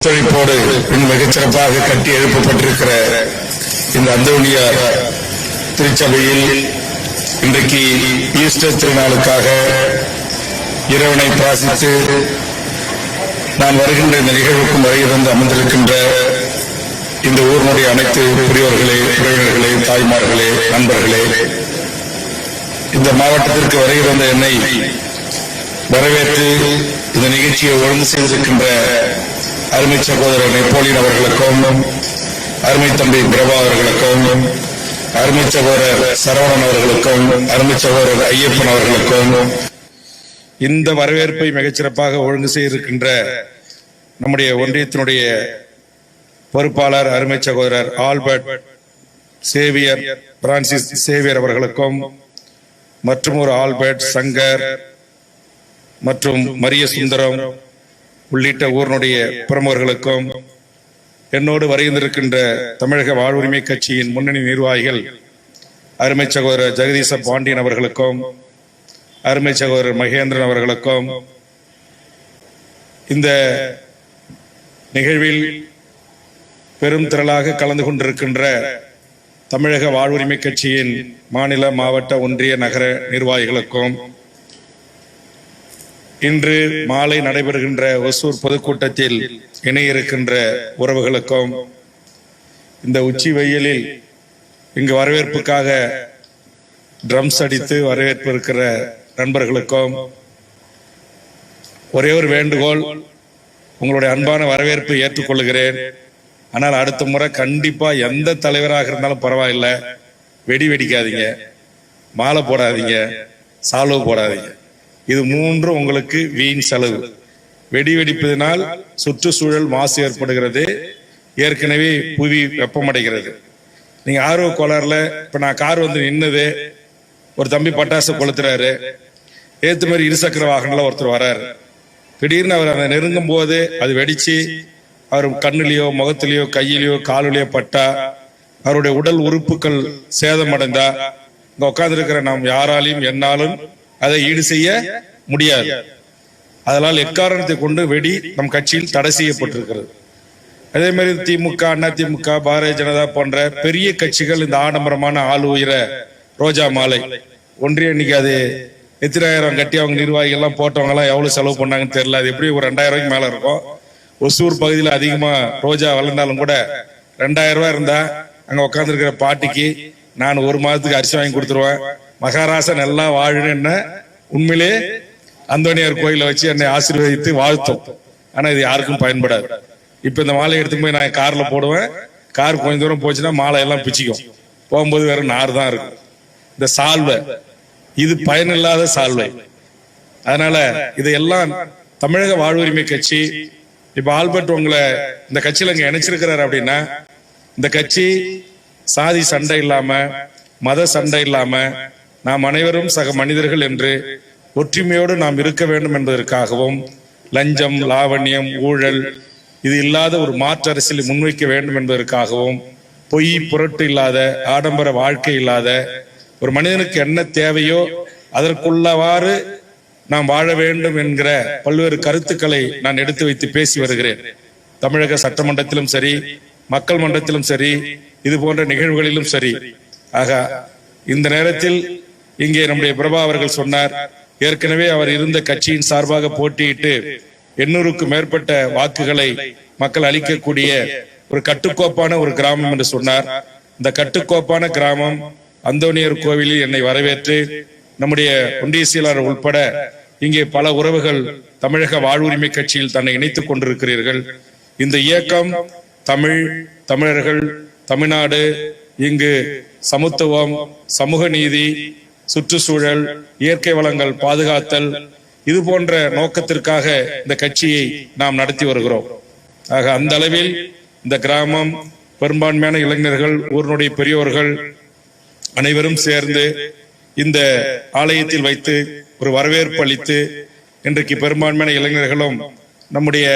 ஒத்துழைப்போடு மிகச்சிறப்பாக கட்டி எழுப்பப்பட்டிருக்கிற இந்த அந்தோனியார் திருச்சபையில் இன்றைக்கு ஈஸ்டர் திருநாளுக்காக இறைவனை பிராசித்து நான் வருகின்ற இந்த நிகழ்வுக்கும் வருகை அமர்ந்திருக்கின்ற இந்த ஊரினுடைய அனைத்து பெரியோர்களே உறவினர்களே தாய்மார்களே நண்பர்களே இந்த மாவட்டத்திற்கு வருகை என்னை வரவேற்று இந்த நிகழ்ச்சியை ஒழுங்கு செய்திருக்கின்ற அருமை சகோதரர் நெப்போலியன் அவர்களுக்கும் அருமை தம்பி பிரபா அவர்களுக்கும் அருமை சகோதரர் சரவணன் அவர்களுக்கும் அருமை சகோதரர் ஐயப்பன் அவர்களுக்கும் இந்த வரவேற்பை மிகச்சிறப்பாக ஒழுங்கு செய்திருக்கின்ற நம்முடைய ஒன்றியத்தினுடைய பொறுப்பாளர் அருமை சகோதரர் ஆல்பர்ட் சேவியர் பிரான்சிஸ் சேவியர் அவர்களுக்கும் மற்றும் ஒரு ஆல்பர்ட் சங்கர் மற்றும் மரிய சுந்தரம் உள்ளிட்ட ஊரினுடைய பிரமுகர்களுக்கும் என்னோடு வருகின்றிருக்கின்ற தமிழக வாழ்வுரிமை கட்சியின் முன்னணி நிர்வாகிகள் அருமை சகோதரர் ஜெகதீச பாண்டியன் அவர்களுக்கும் அருமை சகோதரர் மகேந்திரன் அவர்களுக்கும் இந்த நிகழ்வில் பெரும் திரளாக கலந்து கொண்டிருக்கின்ற தமிழக வாழ்வுரிமை கட்சியின் மாநில மாவட்ட ஒன்றிய நகர நிர்வாகிகளுக்கும் இன்று மாலை நடைபெறுகின்ற ஒசூர் பொதுக்கூட்டத்தில் இணைய இருக்கின்ற உறவுகளுக்கும் இந்த உச்சி வெயிலில் இங்கு வரவேற்புக்காக ட்ரம்ஸ் அடித்து வரவேற்பு இருக்கிற நண்பர்களுக்கும் ஒரே ஒரு வேண்டுகோள் உங்களுடைய அன்பான வரவேற்பை ஏற்றுக்கொள்கிறேன். ஆனால் அடுத்த முறை கண்டிப்பா எந்த தலைவராக இருந்தாலும் பரவாயில்லை. வெடி வெடிக்காதீங்க. மாலை போடாதீங்க. சால்வு போடாதீங்க. இது மூன்றும் உங்களுக்கு வீண் செலவு. வெடி வெடிப்பதனால் சுற்றுச்சூழல் மாசு ஏற்படுகிறது. ஏற்கனவே புவி வெப்பமடைகிறது. நீங்க ஆர்வ கோளாறுல இப்ப நான் கார் வந்து நின்னது. ஒரு தம்பி பட்டாசு கொளுத்துறாரு. ஏத்து மாதிரி இருசக்கர வாகனம்ல ஒருத்தர் வராரு. திடீர்னு அவர் அதை நெருங்கும் போது அது வெடிச்சு அவர் கண்ணிலேயோ முகத்திலேயோ கையிலேயோ காலிலேயோ பட்டா அவருடைய உடல் உறுப்புகள் சேதமடைந்தா இங்க உட்கார்ந்துருக்கிற நாம் யாராலையும் என்னாலும் அதை ஈடு செய்ய முடியாது. அதனால் எக்காரணத்தை கொண்டு வெடி நம் கட்சியில் தடை செய்யப்பட்டிருக்கிறது. அதே மாதிரி திமுக அண்ணா திமுக பாரதிய ஜனதா போன்ற பெரிய கட்சிகள் இந்த ஆடம்பரமான ஆள் உயிர ரோஜா மாலை ஒன்றிய இன்னைக்கு அது எத்திராயிரம் கட்டி அவங்க நிர்வாகிகள் எல்லாம் போட்டவங்க எல்லாம் எவ்வளவு செலவு பண்ணாங்கன்னு தெரியல. அது எப்படி ஒரு ரெண்டாயிரம் ரூபாய்க்கு மேல இருக்கும்? ஒசூர் பகுதியில் அதிகமா ரோஜா வளர்ந்தாலும் கூட ரெண்டாயிரம் ரூபாய் இருந்தா அங்க உட்காந்துருக்கிற பாட்டிக்கு நான் ஒரு மாதத்துக்கு அரிசி வாங்கி கொடுத்துருவேன். மகாராசா நல்லா வாழுன்னு உண்மையிலே அந்தோனியார் கோயில வச்சு என்னை ஆசீர்வதித்து வாழ்த்தோம். ஆனா இது யாருக்கும் பயன்படாது. இப்ப இந்த மாலை எடுத்து போய் நான் கார்ல போடுவேன். கார் கொஞ்ச தூரம் போச்சுன்னா மாலை எல்லாம் பிச்சுக்கும். போகும்போது வேற நார் தான் இருக்கும். இந்த சால்வை. இது பயனில்லாத சால்வை. அதனால இதையெல்லாம் தமிழக வாழ்வுரிமை கட்சி இப்ப ஆல்பர்ட் உங்களை இந்த கட்சியில இங்க இணைச்சிருக்கிறாரு அப்படின்னா இந்த கட்சி சாதி சண்டை இல்லாம மத சண்டை இல்லாம நாம் அனைவரும் சக மனிதர்கள் என்று ஒற்றுமையோடு நாம் இருக்க வேண்டும் என்பதற்காகவும் லஞ்சம் லாவண்யம் ஊழல் இது இல்லாத ஒரு மாற்று அரசியலை முன்வைக்க வேண்டும் என்பதற்காகவும் பொய் புரட்டு இல்லாத ஆடம்பர வாழ்க்கை இல்லாத ஒரு மனிதனுக்கு என்ன தேவையோ அதற்குள்ளவாறு நாம் வாழ வேண்டும் என்கிற பல்வேறு கருத்துக்களை நான் எடுத்து வைத்து பேசி வருகிறேன். தமிழக சட்டமன்றத்திலும் சரி மக்கள் மன்றத்திலும் சரி இது போன்ற நிகழ்வுகளிலும் சரி. ஆக இந்த நேரத்தில் இங்கே நம்முடைய பிரபா அவர்கள் சொன்னார் ஏற்கனவே அவர் இருந்த கட்சியின் சார்பாக போட்டியிட்டு எண்ணூறுக்கும் மேற்பட்ட வாக்குகளை மக்கள் அளிக்கக்கூடிய ஒரு கட்டுக்கோப்பான ஒரு கிராமம் என்று சொன்னார். இந்த கட்டுக்கோப்பான கிராமம் அந்தோனியர் கோவிலில் என்னை வரவேற்று நம்முடைய ஒன்றிய செயலாளர் உட்பட இங்கே பல உறவுகள் தமிழக வாழ்வுரிமை கட்சியில் தன்னை இணைத்துக் கொண்டிருக்கிறீர்கள். இந்த இயக்கம் தமிழ் தமிழர்கள் தமிழ்நாடு இங்கு சமத்துவம் சமூக நீதி சுற்றுச்சூழல் இயற்கை வளங்கள் பாதுகாத்தல் இது போன்ற நோக்கத்திற்காக இந்த கட்சியை நாம் நடத்தி வருகிறோம். ஆக அந்த அளவில் இந்த கிராமம் பெரும்பான்மையான இளைஞர்கள் ஊரினுடைய பெரியோர்கள் அனைவரும் சேர்ந்து இந்த ஆலயத்தில் வைத்து ஒரு வரவேற்பு அளித்து இன்றைக்கு பெரும்பான்மையான இளைஞர்களும் நம்முடைய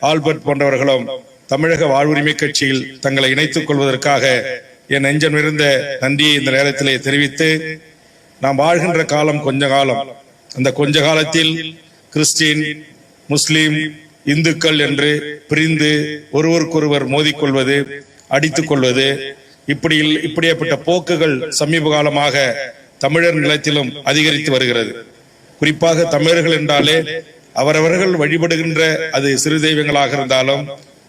ஆல்பர்ட் போன்றவர்களும் தமிழக வாழ்வுரிமை கட்சியில் தங்களை இணைத்துக் கொள்வதற்காக என் நெஞ்சம் இருந்த நன்றியை இந்த நேரத்திலே தெரிவித்து நாம் வாழ்கின்ற காலம் கொஞ்ச காலம். அந்த கொஞ்ச காலத்தில் கிறிஸ்டின் முஸ்லீம் இந்துக்கள் என்று பிரிந்து ஒருவருக்கொருவர் மோதிக்கொள்வது அடித்துக் கொள்வது இப்படி இப்படியாப்பட்ட போக்குகள் சமீப காலமாக தமிழர் நிலத்திலும் அதிகரித்து வருகிறது. குறிப்பாக தமிழர்கள் என்றாலே அவரவர்கள் வழிபடுகின்ற அது சிறு தெய்வங்களாக இருந்தாலும்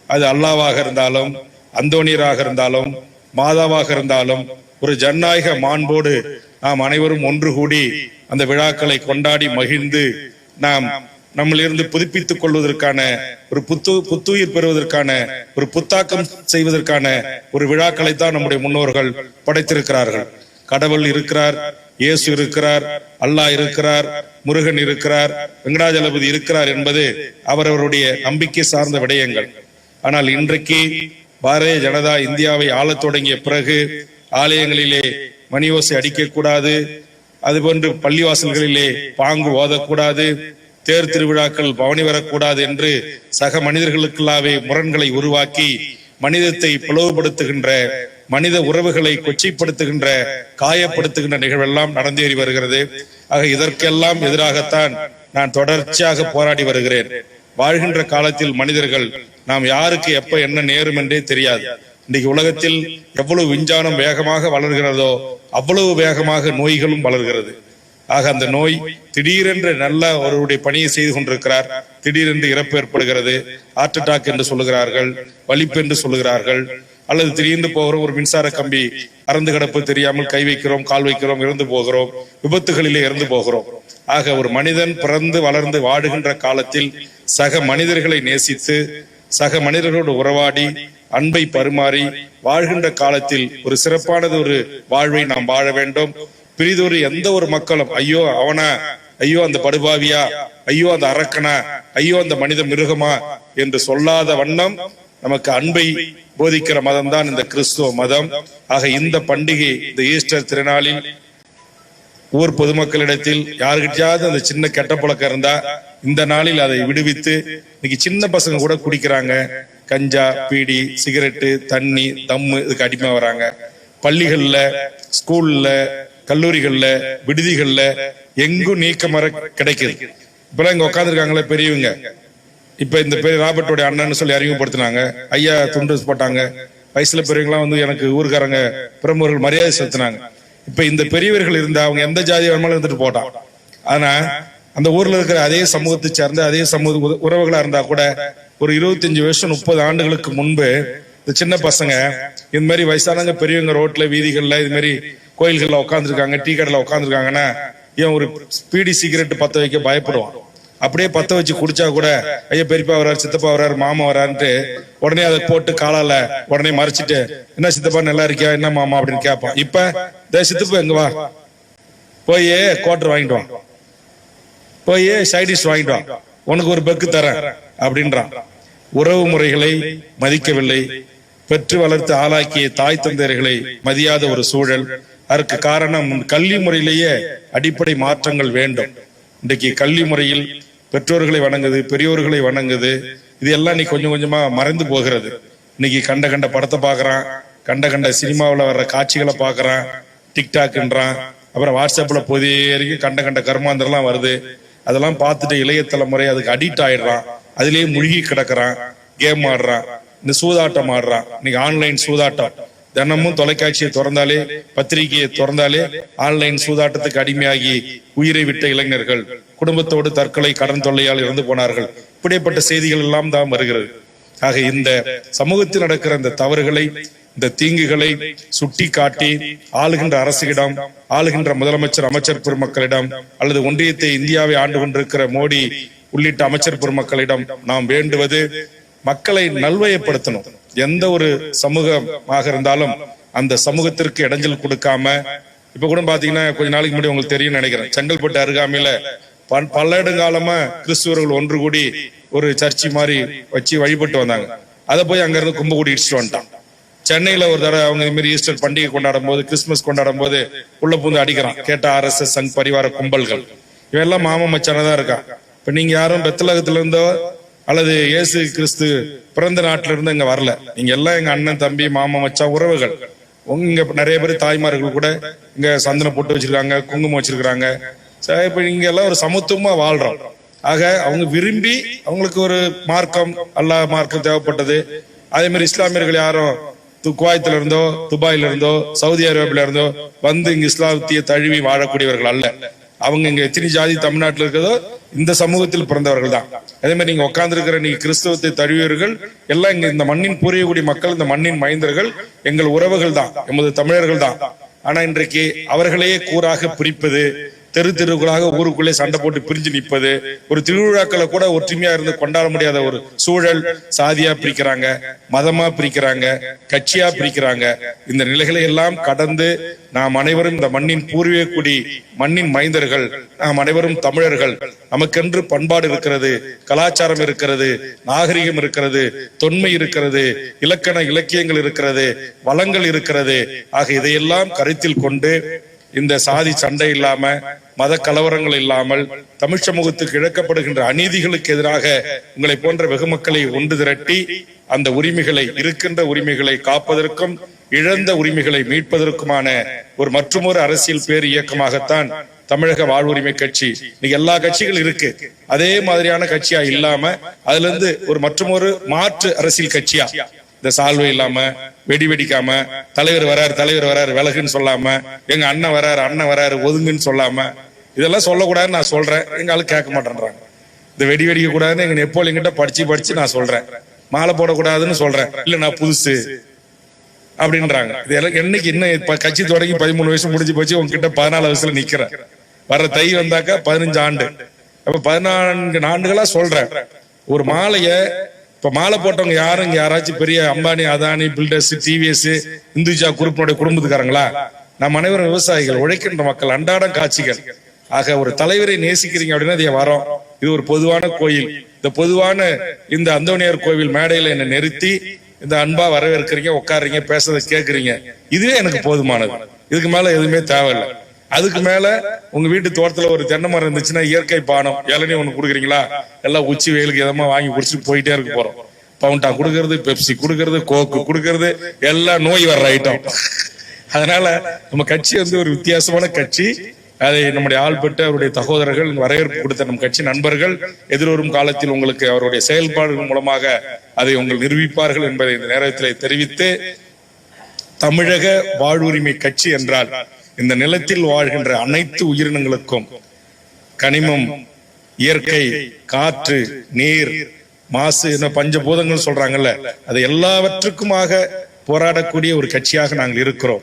அது அல்லாவாக இருந்தாலும் அந்தோணியராக இருந்தாலும் மாதாவாக இருந்தாலும் ஒரு ஜனநாயக மாண்போடு நாம் அனைவரும் ஒன்று கூடி அந்த விழாக்களை கொண்டாடி மகிழ்ந்து நாம் நம்மளிருந்து புதுப்பித்துக் கொள்வதற்கான ஒரு புத்து புத்துயிர் பெறுவதற்கான ஒரு புத்தாக்கம் செய்வதற்கான ஒரு விழாக்களை தான் நம்முடைய முன்னோர்கள் படைத்திருக்கிறார்கள். கடவுள் இருக்கிறார் இயேசு இருக்கிறார் அல்லாஹ் இருக்கிறார் முருகன் இருக்கிறார் வெங்கடாஜலபதி இருக்கிறார் என்பது அவரவருடைய நம்பிக்கை சார்ந்த விடயங்கள். ஆனால் இன்றைக்கு பாரதிய ஜனதா இந்தியாவை ஆளத் தொடங்கிய பிறகு ஆலயங்களிலே மணியோசை அடிக்கக்கூடாது. அதுபோன்று பள்ளிவாசல்களிலே பாங்கு ஓதக்கூடாது. தேர் திருவிழாக்கள் பவனி வரக்கூடாது என்று சக மனிதர்களுக்குள்ளாவே முரண்களை உருவாக்கி மனிதத்தை பிளவுபடுத்துகின்ற மனித உறவுகளை கொச்சைப்படுத்துகின்ற காயப்படுத்துகின்ற நிகழ்வெல்லாம் நடந்தேறி வருகிறது. ஆக இதற்கெல்லாம் எதிராகத்தான் நான் தொடர்ச்சியாக போராடி வருகிறேன். வாழ்கின்ற காலத்தில் மனிதர்கள் நாம் யாருக்கு எப்ப என்ன நேரும் என்றே தெரியாது. இன்றைக்கு உலகத்தில் எவ்வளவு விஞ்ஞானம் வேகமாக வளர்கிறதோ அவ்வளவு வேகமாக நோய்களும் வளர்கிறது. ஆக அந்த நோய் திடீரென்று நல்ல ஒருவருடைய பணியை செய்து கொண்டிருக்கிறார். திடீரென்று இறப்பு ஏற்படுகிறது. ஹார்ட் அட்டாக் என்று சொல்லுகிறார்கள். வலிப்பு என்று சொல்லுகிறார்கள். அல்லது திடீர்னு போகிற ஒரு மின்சார கம்பி அறந்து கிடப்பு தெரியாமல் கை வைக்கிறோம் கால் வைக்கிறோம் இறந்து போகிறோம் விபத்துகளிலே இறந்து போகிறோம். ஆக ஒரு மனிதன் பிறந்து வளர்ந்து வாடுகின்ற காலத்தில் சக மனிதர்களை நேசித்து சக மனிதர்களோடு உறவாடி அன்பை பரிமாறி வாழ்கின்ற காலத்தில் ஒரு சிறப்பானது ஒரு வாழ்வை நாம் வாழ வேண்டும். பிரிதொரு எந்த ஒரு மக்களும் ஐயோ அவனா? ஐயோ அந்த படுபாவியா? ஐயோ அந்த அரக்கனா? ஐயோ அந்த மனித மிருகமா? என்று சொல்லாத வண்ணம் நமக்கு அன்பை போதிக்கிற மதம் தான் இந்த கிறிஸ்துவ மதம். ஆக இந்த பண்டிகை இந்த ஈஸ்டர் திருநாளில் ஊர் பொதுமக்களிடத்தில் யாருக்கிட்டையாவது அந்த சின்ன கெட்ட பழக்கம் இருந்தா இந்த நாளில் அதை விடுவித்து இன்னைக்கு சின்ன பசங்க கூட குடிக்கிறாங்க. கஞ்சா பீடி சிகரெட்டு தண்ணி தம்மு இதுக்கு அடிமை வராங்க. பள்ளிகள்ல ஸ்கூல்ல கல்லூரிகள்ல விடுதிகள்ல எங்கும் நீக்கமர கிடைக்குது. இப்பெல்லாம் இங்க உட்காந்துருக்காங்களே பெரியவங்க. இப்ப இந்த பெரிய ராபர்ட்டோட அண்ணன் சொல்லி அறிமுகப்படுத்தினாங்க. ஐயா துண்டு போட்டாங்க. வயசுல பெரியவங்களாம் வந்து எனக்கு ஊருக்காரங்க பிரமுகர்கள் மரியாதை செலுத்தினாங்க. இப்ப இந்த பெரியவர்கள் இருந்தா அவங்க எந்த ஜாதி வேணுமாலும் இருந்துட்டு போட்டான் ஆனா அந்த ஊர்ல இருக்கிற அதே சமூகத்தை சார்ந்த அதே சமூக உறவுகளா இருந்தா கூட ஒரு இருபத்தஞ்சு வருஷம் முப்பது ஆண்டுகளுக்கு முன்பு இந்த சின்ன பசங்க இந்த மாதிரி வயசானவங்க பெரியவங்க ரோட்ல வீதிகள்ல இது மாதிரி கோயில்கள்ல உட்காந்துருக்காங்க டீ கடையில உட்காந்துருக்காங்கன்னா இவன் ஒரு பீடி சிகரெட் பத்த வைக்க பயப்படுவான். அப்படியே பத்த வச்சு குடிச்சா கூட ஐயா பெரியப்பா வர்றாரு சித்தப்பா வர்றாரு மாமா வர்றாருன்ட்டு உடனே அதை போட்டு காலால உடனே மறைச்சிட்டு என்ன சித்தப்பா நல்லா இருக்கியா? என்ன மாமா? அப்படின்னு கேட்பான். இப்ப "டேய் சித்தப்பா எங்க வா? போய் கோட்டர் வாங்கிட்டு வா போய் சைடிஷ் வாங்கிட்டு வா. உனக்கு ஒரு பெக்கு தரேன் அப்படின்றான். உறவு முறைகளை மதிக்கவில்லை. பெற்று வளர்த்து ஆளாக்கிய தாய் தந்தையர்களை மதியாத ஒரு சூழல். அதற்கு காரணம் கல்வி முறையிலேயே அடிப்படை மாற்றங்கள் வேண்டும். இன்றைக்கு கல்வி முறையில் பெற்றோர்களை வணங்குது பெரியோர்களை வணங்குது. இது எல்லாம் இன்னைக்கு கொஞ்சம் கொஞ்சமா மறைந்து போகிறது. இன்னைக்கு கண்ட கண்ட படத்தை பார்க்கறான் கண்ட கண்ட சினிமாவில் வர்ற காட்சிகளை பார்க்கறான் டிக்டாக்ன்றான் அப்புறம் வாட்ஸ்அப்ல பொதிய கண்ட கண்ட கர்மாந்திரம்லாம் வருது. அதெல்லாம் பார்த்துட்டு இளைய தலைமுறை அதுக்கு அடிக்ட் ஆயிடுறான். அதுலேயே முழுகி கிடக்குறான். கேம் ஆடுறான். இந்த சூதாட்டம் ஆடுறான். இன்னைக்கு ஆன்லைன் சூதாட்டம். தினமும் தொலைக்காட்சியை திறந்தாலே பத்திரிகையை திறந்தாலே ஆன்லைன் சூதாட்டத்துக்கு அடிமையாகி உயிரை விட்ட இளைஞர்கள் குடும்பத்தோடு தற்கொலை கடன் தொல்லையால் இறந்து போனார்கள். இப்படிப்பட்ட செய்திகள் எல்லாம் தான் வருகிறது. ஆக இந்த சமூகத்தில் நடக்கிற இந்த தவறுகளை இந்த தீங்குகளை சுட்டி காட்டி ஆளுகின்ற அரசுகளிடம் ஆளுகின்ற முதலமைச்சர் அமைச்சர் பெருமக்களிடம் அல்லது ஒன்றியத்தை இந்தியாவை ஆண்டு கொண்டிருக்கிற மோடி உள்ளிட்ட அமைச்சர் பெருமக்களிடம் நாம் வேண்டுவது மக்களை நல்வயப்படுத்தணும். எந்த ஒரு சமூகமாக இருந்தாலும் அந்த சமூகத்திற்கு இடைஞ்சல் கொடுக்காம இப்ப கூட பாத்தீங்கன்னா கொஞ்ச நாளைக்கு முன்னாடி உங்களுக்கு தெரியும் நினைக்கிறேன். செங்கல்பட்டு அருகாமையில பல்லடுங்காலமா கிறிஸ்துவர்கள் ஒன்று கூடி ஒரு சர்ச்சி மாதிரி வச்சு வழிபட்டு வந்தாங்க. அதை போய் அங்கிருந்து கும்ப கூடி இடிச்சுட்டு வந்துட்டான். சென்னையில ஒரு தடவை அவங்க இது மாதிரி ஈஸ்டர் பண்டிகை கொண்டாடும் போது கிறிஸ்துமஸ் கொண்டாடும் போது உள்ள பூந்து அடிக்கிறான். கேட்ட ஆர் எஸ் எஸ் சங் பரிவார கும்பல்கள். இவெல்லாம் எல்லாம் மாமா மச்சானா தான் இருக்கான். இப்ப நீங்க யாரும் பெத்தலகத்துல இருந்தோ அல்லது இயேசு கிறிஸ்து பிறந்த நாட்டில இருந்து இங்க வரல. நீங்க எல்லாம் எங்க அண்ணன் தம்பி மாமா மச்சான் உறவுகள். உங்க இங்க நிறைய பேர் தாய்மார்கள் கூட இங்க சந்தனம் போட்டு வச்சிருக்காங்க குங்குமம் வச்சிருக்காங்க. சார் இப்போ இங்கெல்லாம் ஒரு சமத்துவமா வாழ்றோம். ஆக அவங்க விரும்பி அவங்களுக்கு ஒரு மார்க்கம் அல்லாஹ் மார்க்கம் தேவைப்பட்டது. அதே மாதிரி இஸ்லாமியர்கள் யாரும் து- இருந்தோ துபாயில இருந்தோ சவுதி அரேபியில இருந்தோ வந்து இங்க இஸ்லாத்திய தழுவி வாழக்கூடியவர்கள் அல்ல. அவங்க இங்க எத்தனை ஜாதி தமிழ்நாட்டில் இருக்கிறதோ இந்த சமூகத்தில் பிறந்தவர்கள் தான். அதே மாதிரி நீங்க உட்கார்ந்து இருக்கிற நீங்க கிறிஸ்தவத்தை தழுவியவர்கள் எல்லாம் இங்க இந்த மண்ணின் புரியக்கூடிய மக்கள் இந்த மண்ணின் மைந்தர்கள் எங்கள் உறவுகள் தான் எமது தமிழர்கள் தான். ஆனா இன்றைக்கு அவர்களையே கூறாக பிரிப்பது தெரு தெருக்களாக ஊருக்குள்ளே சண்டை போட்டு பிரிஞ்சு நிற்பது ஒரு திருவிழாக்களை கூட ஒற்றுமையா இருந்து கொண்டாட முடியாத ஒரு சூழல் சாதியா பிரிக்கிறாங்க மதமா பிரிக்கிறாங்க கட்சியா பிரிக்கிறாங்க. இந்த நிலைகளை எல்லாம் கடந்து நாம் அனைவரும் இந்த மண்ணின் பூர்வீக குடி மண்ணின் மைந்தர்கள் நாம் அனைவரும் தமிழர்கள். நமக்கென்று பண்பாடு இருக்கிறது கலாச்சாரம் இருக்கிறது நாகரிகம் இருக்கிறது தொன்மை இருக்கிறது இலக்கண இலக்கியங்கள் இருக்கிறது வளங்கள் இருக்கிறது. ஆக இதையெல்லாம் கருத்தில் கொண்டு இந்த சாதி சண்டை இல்லாம மத கலவரங்கள் இல்லாமல் தமிழ் சமூகத்துக்கு இழக்கப்படுகின்ற அநீதிகளுக்கு எதிராக உங்களை போன்ற வெகுமக்களை ஒன்று திரட்டி அந்த உரிமைகளை இருக்கின்ற உரிமைகளை காப்பதற்கும் இழந்த உரிமைகளை மீட்பதற்குமான ஒரு மற்றுமொரு அரசியல் பேர் இயக்கமாகத்தான் தமிழக வாழ்வுரிமை கட்சி. இன்னைக்கு எல்லா கட்சிகள் இருக்கு. அதே மாதிரியான கட்சியா இல்லாம அதுல இருந்து ஒரு மற்றுமொரு மாற்று அரசியல் கட்சியா இந்த சால்வை இல்லாம வெடி வெடிக்காம தலைவர் வராரு தலைவர் வராரு விலகுன்னு சொல்லாம எங்க அண்ணன் வராரு அண்ணன் வராரு ஒதுங்குன்னு சொல்லாம இதெல்லாம் சொல்லக்கூடாதுன்னு நான் சொல்றேன். எங்க ஆளு கேட்க மாட்டேன்றாங்க. இந்த வெடி வெடிக்க கூடாதுன்னு எங்க நெப்போலியன் கிட்ட படிச்சு படிச்சு நான் சொல்றேன். மாலை போடக்கூடாதுன்னு சொல்றேன். இல்ல நான் புதுசு அப்படின்றாங்க. இதெல்லாம் என்னைக்கு இன்னும் இப்ப கட்சி தொடங்கி பதிமூணு வயசு முடிஞ்சு போச்சு உங்ககிட்ட பதினாலு வயசுல நிக்கிறேன். வர்ற தை வந்தாக்கா பதினஞ்சு ஆண்டு. அப்ப பதினான்கு ஆண்டுகளா சொல்றேன். ஒரு மாலைய இப்ப மாலை போட்டவங்க யாரும் இங்க யாராச்சும் பெரிய அம்பானி அதானி பில்டர்ஸ் டிவிஎஸ் இந்துஜா குரூப்பினுடைய குடும்பத்துக்காரங்களா? நம் அனைவரும் விவசாயிகள் உழைக்கின்ற மக்கள் அன்றாடம் காட்சிகள். ஆக ஒரு தலைவரை நேசிக்கிறீங்க அப்படின்னா அது வரோம். இது ஒரு பொதுவான கோயில். இந்த பொதுவான இந்த அந்தோனியார் கோவில் மேடையில என்னை நிறுத்தி இந்த அன்பா வரவேற்கிறீங்க உட்காடுறீங்க பேசுறதை கேட்கறீங்க இதுவே எனக்கு போதுமானது. இதுக்கு மேல எதுவுமே தேவையில்லை. அதுக்கு மேல உங்க வீட்டு தோட்டத்துல ஒரு தென்னை மரம் இருந்துச்சுன்னா இயற்கை பானம் இளநீ ஒண்ணு குடுக்குறீங்களா? எல்லாம் உச்சி வெயிலுக்கு எதமா வாங்கி குடிச்சிட்டு போயிட்டே இருக்க போறோம். பவுண்டா குடுக்கறது பெப்சி குடுக்கறது கோக்கு குடுக்கறது எல்லாம் நோய் வர்ற ஐட்டம் அதனால நம்ம கட்சி வந்து ஒரு வித்தியாசமான கட்சி. அதை நம்முடைய ஆள்பட்டு அவருடைய சகோதரர்கள் வரவேற்பு கொடுத்த நம் கட்சி நண்பர்கள் எதிர்வரும் காலத்தில் உங்களுக்கு அவருடைய செயல்பாடுகள் மூலமாக அதை உங்கள் நிரூபிப்பார்கள் என்பதை இந்த நேரத்தில் தெரிவித்து தமிழக வாழ்வுரிமை கட்சி என்றால் இந்த நிலத்தில் வாழ்கின்ற அனைத்து உயிரினங்களுக்கும் கனிமம் இயற்கை காற்று நீர் மாசு என்ன பஞ்சபூதங்கள் சொல்றாங்கல்ல அது எல்லாவற்றுக்குமாக போராடக்கூடிய ஒரு கட்சியாக நாங்கள் இருக்கிறோம்.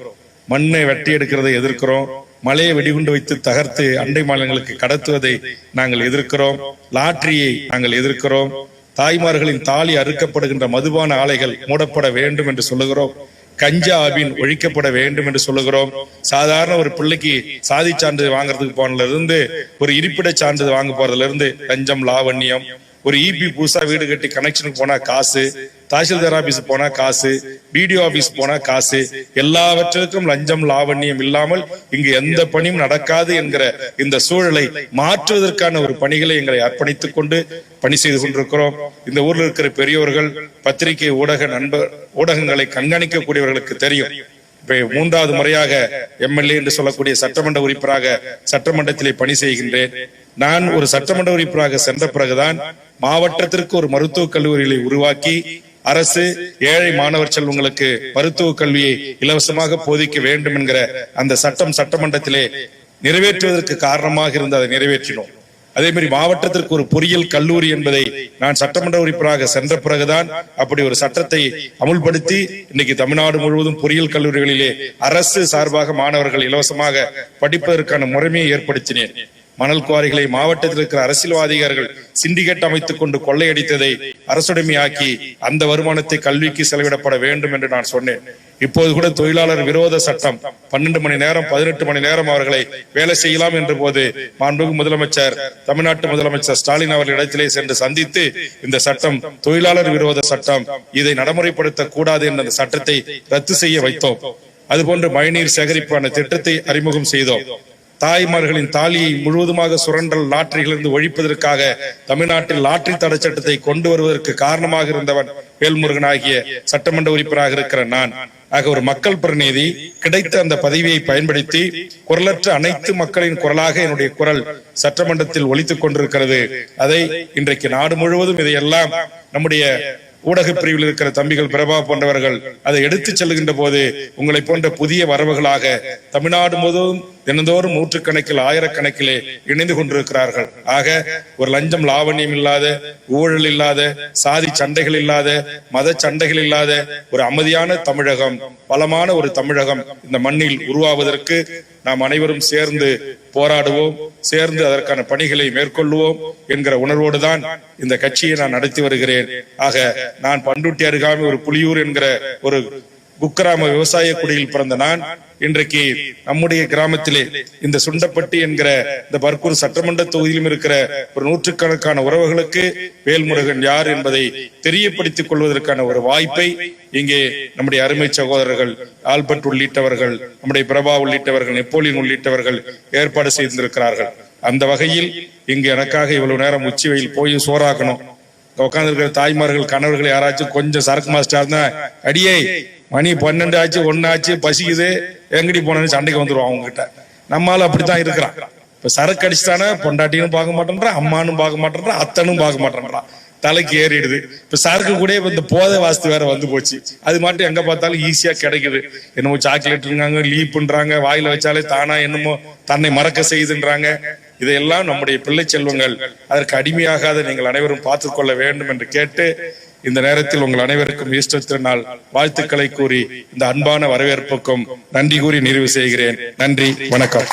மண்ணை வெட்டி எடுக்கிறதை எதிர்க்கிறோம். மலையை வெடிகுண்டு வைத்து தகர்த்து அண்டை மாநிலங்களுக்கு கடத்துவதை நாங்கள் எதிர்க்கிறோம். லாட்டரியை நாங்கள் எதிர்க்கிறோம். தாய்மார்களின் தாலி அறுக்கப்படுகின்ற மதுபான ஆலைகள் மூடப்பட வேண்டும் என்று சொல்லுகிறோம். கஞ்சாபின் ஒழிக்கப்பட வேண்டும் என்று சொல்லுகிறோம். சாதாரண ஒரு பிள்ளைக்கு சாதி சான்றிதழ் வாங்குறதுக்கு போனதுல இருந்து ஒரு இருப்பிட சான்றிதழ் வாங்க போறதுல இருந்து கஞ்சம் லாவண்யம் ஒரு இபி புதுசா வீடு கட்டி கனெக்ஷனுக்கு போனா காசு தாசில்தார் ஆபீஸ் போனா காசு பிடிஓ ஆபீஸ் போனா காசு எல்லாவற்றிற்கும் லஞ்சம் லாவண்யம் இல்லாமல் இங்கு எந்த பணியும் நடக்காது என்கிற இந்த சூழலை மாற்றுவதற்கான ஒரு பணிகளை எங்களை அர்ப்பணித்துக் கொண்டு பணி செய்து கொண்டிருக்கிறோம். இந்த ஊர்ல இருக்கிற பெரியோர்கள் பத்திரிகை ஊடக நண்பர் ஊடகங்களை கண்காணிக்கக்கூடியவர்களுக்கு தெரியும். மூன்றாவது முறையாக எம்எல்ஏ என்று சொல்லக்கூடிய சட்டமன்ற உறுப்பினராக சட்டமன்றத்திலே பணி செய்கின்றேன். நான் ஒரு சட்டமன்ற உறுப்பினராக சென்ற பிறகுதான் மாவட்டத்திற்கு ஒரு மருத்துவக் கல்லூரிகளை உருவாக்கி அரசு ஏழை மாணவர் செல்வங்களுக்கு மருத்துவ கல்வியை இலவசமாக போதிக்க வேண்டும் என்கிற அந்த சட்டம் சட்டமன்றத்திலே நிறைவேற்றுவதற்கு காரணமாக இருந்து அதை நிறைவேற்றினோம். அதே மாதிரி மாவட்டத்திற்கு ஒரு பொறியியல் கல்லூரி என்பதை நான் சட்டமன்ற உறுப்பினராக சென்ற பிறகுதான் அப்படி ஒரு சட்டத்தை அமுல்படுத்தி இன்னைக்கு தமிழ்நாடு முழுவதும் பொறியியல் கல்லூரிகளிலே அரசு சார்பாக மாணவர்கள் இலவசமாக படிப்பதற்கான முறைமையை ஏற்படுத்தினேன். மணல் குவாரிகளை மாவட்டத்தில் இருக்கிற அரசியல்வாதிகள் சிண்டிகேட் அமைத்துக் கொண்டு கொள்ளையடித்ததை அரசுடைமையாக்கி அந்த வருமானத்தை கல்விக்கு செலவிடப்பட வேண்டும் என்று நான் சொன்னேன். இப்போது கூட தொழிலாளர் விரோத சட்டம் பன்னெண்டு மணி நேரம் பதினெட்டு மணி நேரம் அவர்களை வேலை செய்யலாம் என்ற போது மாண்புமிகு முதலமைச்சர் தமிழ்நாட்டு முதலமைச்சர் ஸ்டாலின் அவர்கள் இடத்திலே சென்று சந்தித்து இந்த சட்டம் தொழிலாளர் விரோத சட்டம் இதை நடைமுறைப்படுத்த கூடாது என்ற அந்த சட்டத்தை ரத்து செய்ய வைத்தோம். அதுபோன்று மழைநீர் சேகரிப்பான திட்டத்தை அறிமுகம் செய்தோம். தாய்மார்களின் தாலியை முழுவதுமாக சுரண்டல் லாட்டரிகளிலிருந்து ஒழிப்பதற்காக தமிழ்நாட்டில் லாட்டரி தடை சட்டத்தை கொண்டு வருவதற்கு காரணமாக இருந்தவன் வேல்முருகன் ஆகிய சட்டமன்ற உறுப்பினராக இருக்கிற நான். ஆக ஒரு மக்கள் பிரதிநிதி கிடைத்த அந்த பதவியை பயன்படுத்தி குரலற்ற அனைத்து மக்களின் குரலாக என்னுடைய குரல் சட்டமன்றத்தில் ஒழித்துக் கொண்டிருக்கிறது. அதை இன்றைக்கு நாடு முழுவதும் இதையெல்லாம் நம்முடைய ஊடக பிரிவில் இருக்கிற தம்பிகள் பிரபா போன்றவர்கள் அதை எடுத்துச் செல்கின்ற போது உங்களை போன்ற புதிய வரவுகளாக தமிழ்நாடு முழுவதும் தினந்தோறும் நூற்றுக்கணக்கில் ஆயிரக்கணக்கிலே இணைந்து கொண்டிருக்கிறார்கள். ஆக ஒரு லஞ்சம் லாவண்யம் இல்லாத ஊழல் இல்லாத சாதி சண்டைகள் இல்லாத மத சண்டைகள் இல்லாத ஒரு அமைதியான தமிழகம் பலமான ஒரு தமிழகம் இந்த மண்ணில் உருவாவதற்கு நாம் அனைவரும் சேர்ந்து போராடுவோம் சேர்ந்து அதற்கான பணிகளை மேற்கொள்வோம் என்கிற உணர்வோடு தான் இந்த கட்சியை நான் நடத்தி வருகிறேன். ஆக நான் பண்டுட்டி அருகாமை ஒரு புலியூர் என்கிற ஒரு குக்கிராம விவசாய குடியில் பிறந்த நான் இன்றைக்கு நம்முடைய கிராமத்திலே இந்த சுண்டப்பட்டி என்கிற இந்த பர்கூர் சட்டமன்ற தொகுதியிலும் இருக்கிற ஒரு நூற்றுக்கணக்கான உறவுகளுக்கு வேல்முருகன் யார் என்பதை தெரியப்படுத்திக் கொள்வதற்கான ஒரு வாய்ப்பை இங்கே நம்முடைய அருமை சகோதரர்கள் ஆல்பர்ட் உள்ளிட்டவர்கள் நம்முடைய பிரபா உள்ளிட்டவர்கள் நெப்போலியன் உள்ளிட்டவர்கள் ஏற்பாடு செய்திருக்கிறார்கள். அந்த வகையில் இங்கு எனக்காக இவ்வளவு நேரம் உச்சி வெயில் போய் சோறாக்கணும். உட்கார்ந்து இருக்கிற தாய்மார்கள் கணவர்கள் யாராச்சும் கொஞ்சம் சரக்கு மாஸ்டர் இருந்தா அடியே மணி பன்னெண்டு ஆச்சு ஒன்னு ஆச்சு பசிக்குது. எங்கடி போனேன்னு சண்டைக்கு வந்துடுவோம் அவங்க கிட்ட நம்மால அப்படித்தான் இருக்கிறான். இப்ப சரக்கு அடிச்சுட்டானே பொண்டாட்டியும் பார்க்க மாட்டேன்றான் அம்மானும் பார்க்க மாட்டேன்றான் அத்தனும் பார்க்க மாட்டேன்றான். தலைக்கு ஏறிடுது. இப்ப சரக்கு கூட இந்த போதை வாஸ்து வேற வந்து போச்சு. அது மட்டும் எங்க பார்த்தாலும் ஈஸியா கிடைக்குது. என்னமோ சாக்லேட்ங்காங்க லீப்புன்றாங்க வாயில வச்சாலே தானா என்னமோ தன்னை மறக்க செய்யுதுன்றாங்க. இதையெல்லாம் நம்முடைய பிள்ளை செல்வங்கள் அதற்கு அடிமையாகாத நீங்கள் அனைவரும் பார்த்துக் கொள்ள வேண்டும் என்று கேட்டு இந்த நேரத்தில் உங்கள் அனைவருக்கும் ஈஸ்டர் திருநாள் வாழ்த்துக்களை கூறி இந்த அன்பான வரவேற்புக்கும் நன்றி கூறி நிறைவு செய்கிறேன். நன்றி வணக்கம்.